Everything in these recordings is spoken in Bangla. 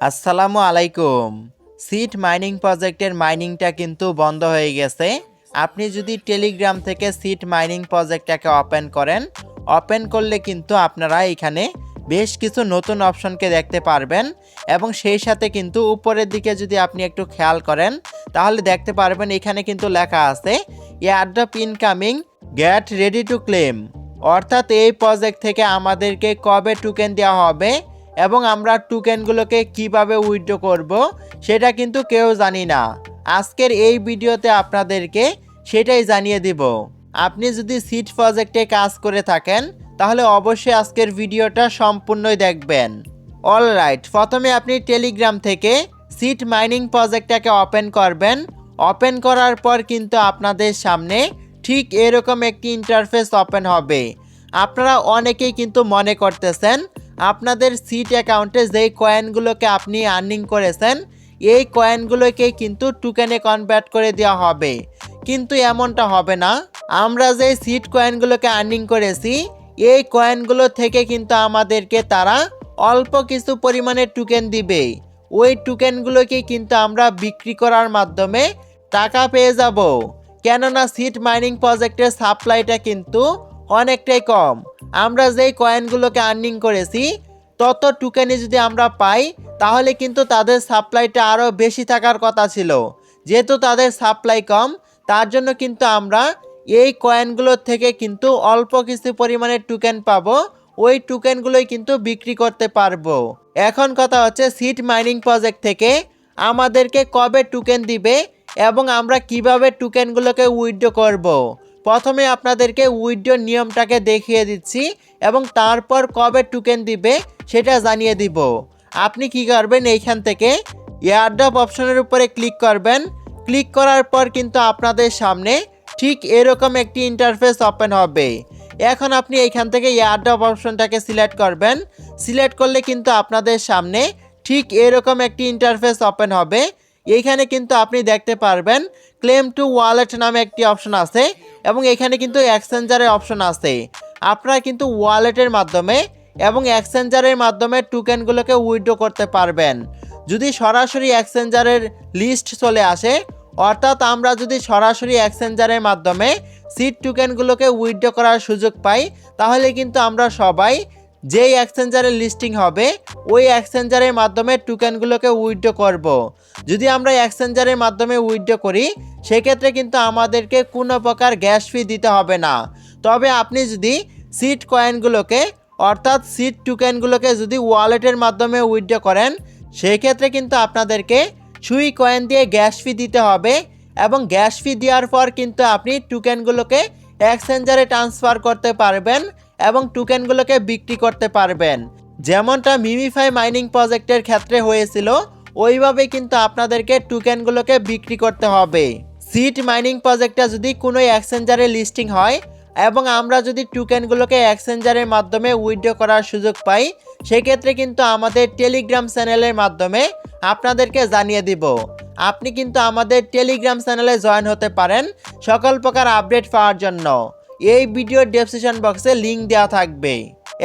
আসসালামু আলাইকুম। সিট মাইনিং প্রজেক্টের মাইনিংটা কিন্তু বন্ধ হয়ে গেছে। আপনি যদি টেলিগ্রাম থেকে সিট মাইনিং প্রজেক্টটাকে ওপেন করেন, ওপেন করলে কিন্তু আপনারা এখানে বেশ কিছু নতুন অপশনকে দেখতে পারবেন এবং সেই সাথে কিন্তু উপরের দিকে যদি আপনি একটু খেয়াল করেন, তাহলে দেখতে পারবেন এখানে কিন্তু লেখা আছে airdrop incoming get ready to claim. অর্থাৎ এই প্রজেক্ট থেকে আমাদেরকে কবে টোকেন দেওয়া হবে এবং আমরা টোকেনগুলোকে কীভাবে উইথড্র করব, সেটা কিন্তু কেউ জানি না। আজকের এই ভিডিওতে আপনাদেরকে সেটাই জানিয়ে দিব। আপনি যদি সিট প্রজেক্টে কাজ করে থাকেন, তাহলে অবশ্যই আজকের ভিডিওটা সম্পূর্ণই দেখবেন। অল রাইট প্রথমে আপনি টেলিগ্রাম থেকে সিট মাইনিং প্রজেক্টটাকে ওপেন করবেন। ওপেন করার পর কিন্তু আপনাদের সামনে ঠিক এরকম একটি ইন্টারফেস ওপেন হবে। আপনারা অনেকেই কিন্তু মনে করতেছেন আপনাদের সিট অ্যাকাউন্টে যেই কয়েনগুলোকে আপনি আর্নিং করেছেন, এই কয়েনগুলোকে কিন্তু টোকেনে কনভার্ট করে দেওয়া হবে। কিন্তু এমনটা হবে না। আমরা যে সিট কয়েনগুলোকে আর্নিং করেছি, এই কয়েনগুলো থেকে কিন্তু আমাদেরকে তারা অল্প কিছু পরিমাণে টোকেন দিবে। ওই টোকেনগুলোকে কিন্তু আমরা বিক্রি করার মাধ্যমে টাকা পেয়ে যাব। কেননা সিট মাইনিং প্রজেক্টের সাপ্লাইটা কিন্তু অনেকটাই কম। আমরা যেই কয়েনগুলোকে আর্নিং করেছি তত টোকেনই যদি আমরা পাই, তাহলে কিন্তু তাদের সাপ্লাইটা আরও বেশি থাকার কথা ছিল। যেহেতু তাদের সাপ্লাই কম, তার জন্য কিন্তু আমরা এই কয়েনগুলোর থেকে কিন্তু অল্প কিছু পরিমাণে টোকেন পাবো। ওই টুকেনগুলোই কিন্তু বিক্রি করতে পারব। এখন কথা হচ্ছে সিট মাইনিং প্রজেক্ট থেকে আমাদেরকে কবে টোকেন দিবে এবং আমরা কীভাবে টুকেনগুলোকে উইথড্র করব। প্রথমে আপনাদেরকে উইথড্র নিয়মটাকে দেখিয়ে দিচ্ছি এবং তারপর কবে টোকেন দিবে সেটা জানিয়ে দিব। আপনি কি করবেন এইখান থেকে এয়ারড্রপ অপশনের উপরে ক্লিক করবেন। ক্লিক করার পর কিন্তু আপনাদের সামনে ঠিক এরকম একটি ইন্টারফেস ওপেন হবে। এখন আপনি এইখান থেকে এয়ারড্রপ অপশনটাকে সিলেক্ট করবেন। সিলেক্ট করলে কিন্তু আপনাদের সামনে ঠিক এরকম একটি ইন্টারফেস ওপেন হবে। এইখানে কিন্তু আপনি দেখতে পারবেন ক্লেম টু ওয়ালেট নামে একটি অপশন আছে এবং এখানে কিন্তু এক্সচেঞ্জারের অপশন আছে। আপনারা কিন্তু ওয়ালেটের মাধ্যমে এবং এক্সচেঞ্জারের মাধ্যমে টোকেনগুলোকে উইথড্র করতে পারবেন। যদি সরাসরি এক্সচেঞ্জারের লিস্ট চলে আসে, অর্থাৎ আমরা যদি সরাসরি এক্সচেঞ্জারের মাধ্যমে সিট টোকেনগুলোকে উইথড্র করার সুযোগ পাই, তাহলে কিন্তু আমরা সবাই যেই এক্সচেঞ্জারের লিস্টিং হবে, ওই এক্সচেঞ্জারের মাধ্যমে টোকেনগুলোকে উইথড্র করব। যদি আমরা এক্সচেঞ্জারের মাধ্যমে উইথড্র করি, সেক্ষেত্রে কিন্তু আমাদেরকে কোনো প্রকার গ্যাস ফি দিতে হবে না তবে আপনি যদি সিট কয়েনগুলোকে অর্থাৎ সিট টোকেনগুলোকে যদি ওয়ালেটের মাধ্যমে উইথড্র করেন সেই ক্ষেত্রে কিন্তু আপনাদেরকে সুই কয়েন দিয়ে গ্যাস ফি দিতে হবে এবং গ্যাস ফি দেওয়ার পর কিন্তু আপনি টোকেনগুলোকে এক্সচেঞ্জারে ট্রান্সফার করতে পারবেন এবং টোকেনগুলোকে বিক্রি করতে পারবেন। যেমনটা মিমিফাই মাইনিং প্রজেক্টের ক্ষেত্রে হয়েছিল, ওইভাবে কিন্তু আপনাদেরকে টোকেনগুলোকে বিক্রি করতে হবে। সিট মাইনিং প্রজেক্টটা যদি কোনো এক্সচেঞ্জারে লিস্টিং হয় এবং আমরা যদি টোকেনগুলোকে এক্সচেঞ্জারের মাধ্যমে উইথড্র করার সুযোগ পাই, সেক্ষেত্রে কিন্তু আমাদের টেলিগ্রাম চ্যানেলের মাধ্যমে আপনাদেরকে জানিয়ে দিব। আপনি কিন্তু আমাদের টেলিগ্রাম চ্যানেলে জয়েন হতে পারেন সকল প্রকার আপডেট পাওয়ার জন্য। এই ভিডিওর ডেসক্রিপশন বক্সে লিঙ্ক দেওয়া থাকবে।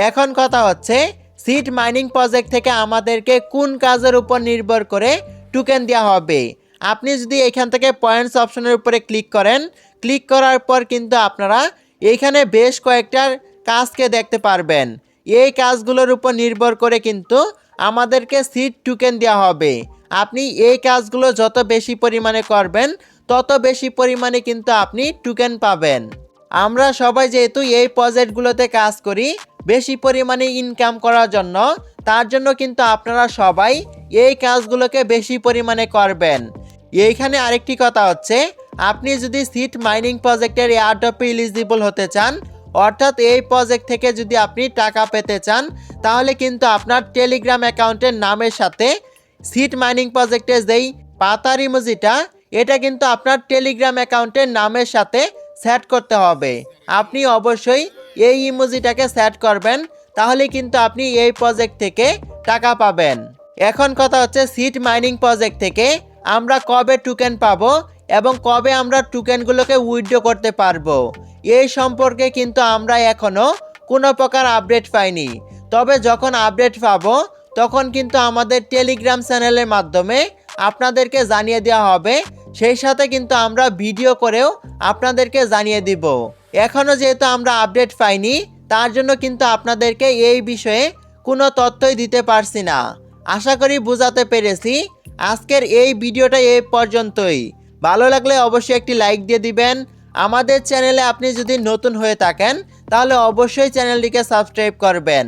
এখন কথা হচ্ছে সিট মাইনিং প্রজেক্ট থেকে আমাদেরকে কোন কাজের উপর নির্ভর করে টোকেন দেওয়া হবে। আপনি যদি এখান থেকে পয়েন্টস অপশনের উপরে ক্লিক করেন ক্লিক করার পর কিন্তু আপনারা এইখানে বেশ কয়েকটার কাজকে দেখতে পারবেন। এই কাজগুলোর উপর নির্ভর করে কিন্তু আমাদেরকে সিট টোকেন দেওয়া হবে। আপনি এই কাজগুলো যত বেশি পরিমাণে করবেন, তত বেশি পরিমাণে কিন্তু আপনি টোকেন পাবেন। আমরা সবাই যেহেতু এই প্রজেক্টগুলোতে কাজ করি, বেশি পরিমাণে ইনকাম করার জন্য, তার জন্য কিন্তু আপনারা সবাই এই কাজগুলোকে বেশি পরিমাণে করবেন। এইখানে আরেকটি কথা হচ্ছে, আপনি যদি সিট মাইনিং প্রজেক্টের এয়ারডপে ইলিজিবল হতে চান, অর্থাৎ এই প্রজেক্ট থেকে যদি আপনি টাকা পেতে চান, তাহলে কিন্তু আপনার টেলিগ্রাম অ্যাকাউন্টের নামের সাথে সিট মাইনিং প্রজেক্টের যেই পাতার ইমোজিটা এটা কিন্তু আপনার টেলিগ্রাম অ্যাকাউন্টের নামের সাথে সেট করতে হবে। আপনি অবশ্যই এই ইমোজিটাকে সেট করবেন, তাহলে কিন্তু আপনি এই প্রজেক্ট থেকে টাকা পাবেন। এখন কথা হচ্ছে সিট মাইনিং প্রজেক্ট থেকে আমরা কবে টোকেন পাবো এবং কবে আমরা টোকেনগুলোকে উইথড্র করতে পারব। এই সম্পর্কে কিন্তু আমরা এখনও কোনো প্রকার আপডেট পাইনি। তবে যখন আপডেট পাবো, তখন কিন্তু আমাদের টেলিগ্রাম চ্যানেলের মাধ্যমে আপনাদেরকে জানিয়ে দেওয়া হবে সেই সাথে কিন্তু আমরা ভিডিও করেও আপনাদেরকে জানিয়ে দিব। এখনও যেহেতু আমরা আপডেট পাইনি, তার জন্য কিন্তু আপনাদেরকে এই বিষয়ে কোনো তথ্যই দিতে পারছি না। আশা করি বোঝাতে পেরেছি। আজকের এই ভিডিওটা এই পর্যন্তই। ভালো লাগলে অবশ্যই একটি লাইক দিয়ে দিবেন। আমাদের চ্যানেলে আপনি যদি নতুন হয়ে থাকেন, তাহলে অবশ্যই চ্যানেলটিকে সাবস্ক্রাইব করবেন।